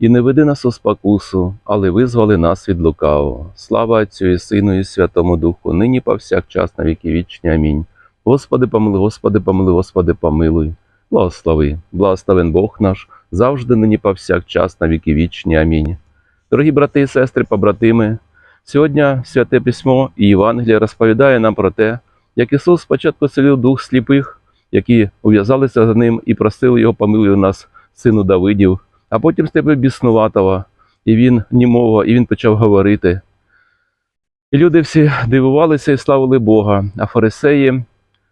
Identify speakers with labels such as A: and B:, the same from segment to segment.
A: І не веди нас у спокусу, але визвали нас від лукавого. Слава Отцю і Сину і Святому Духу, нині повсякчас на віки вічні. Амінь. Господи, помилуй, Господи, помилуй, Господи, помилуй. Благослови, благословен Бог наш, завжди нині повсякчас на віки вічні. Амінь. Дорогі брати і сестри, побратими, сьогодні Святе Письмо і Євангеліє розповідає нам про те, як Ісус спочатку селив дух сліпих, які ув'язалися за ним і просили його помилуй нас, сину Давидів, а потім степив біснуватого, і він німого, і він почав говорити. І люди всі дивувалися і славили Бога, а фарисеї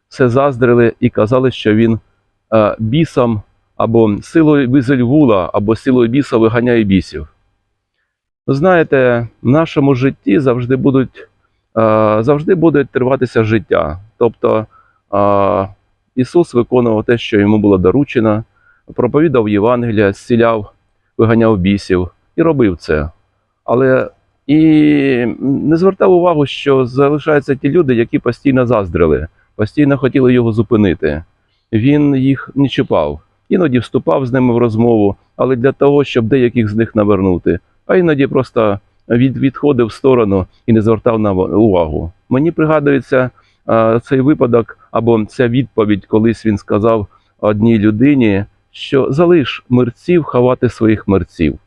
A: все заздрили і казали, що він е, бісом або силою Візельвула, або силою біса виганяє бісів. Знаєте, в нашому житті завжди будуть, е, завжди буде триватися життя. Тобто е, Ісус виконував те, що йому було доручено, проповідав Євангелія, зціляв, виганяв бісів і робив це. Але і не звертав увагу, що залишаються ті люди, які постійно заздрили, постійно хотіли його зупинити. Він їх не чіпав, іноді вступав з ними в розмову, але для того, щоб деяких з них навернути, а іноді просто від, відходив в сторону і не звертав на увагу. Мені пригадується а, цей випадок або ця відповідь, колись він сказав одній людині, що залиш мерців ховати своїх мерців.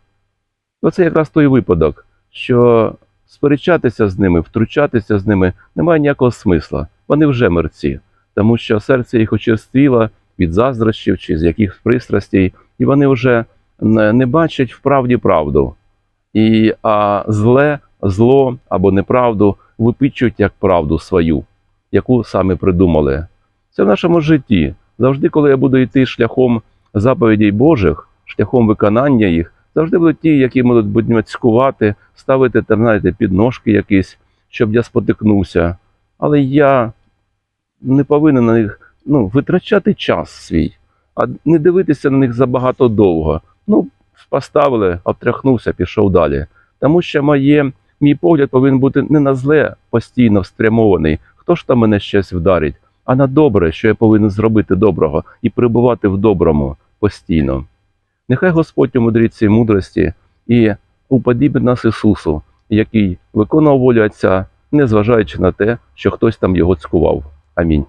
A: Оце якраз той випадок, що сперечатися з ними, втручатися з ними немає ніякого смисла. Вони вже мерці, тому що серце їх очерствіло від заздрощів чи з якихось пристрастей, і вони вже не, бачать в правді правду. І, а зле, зло або неправду випічують як правду свою, яку самі придумали. Це в нашому житті. Завжди, коли я буду йти шляхом заповідей Божих, шляхом виконання їх, завжди будуть ті, які будуть будуть цькувати, ставити там, знаєте, підножки якісь, щоб я спотикнувся. Але я не повинен на них ну, витрачати час свій, а не дивитися на них забагато довго. Ну, поставили, обтряхнувся, пішов далі. Тому що моє, мій погляд повинен бути не на зле постійно спрямований. Хто ж там мене щось вдарить, а на добре, що я повинен зробити доброго і перебувати в доброму постійно. Нехай Господь умудрить цій мудрості і уподібить нас Ісусу, який виконував волю Отця, незважаючи на те, що хтось там його цькував. Амінь.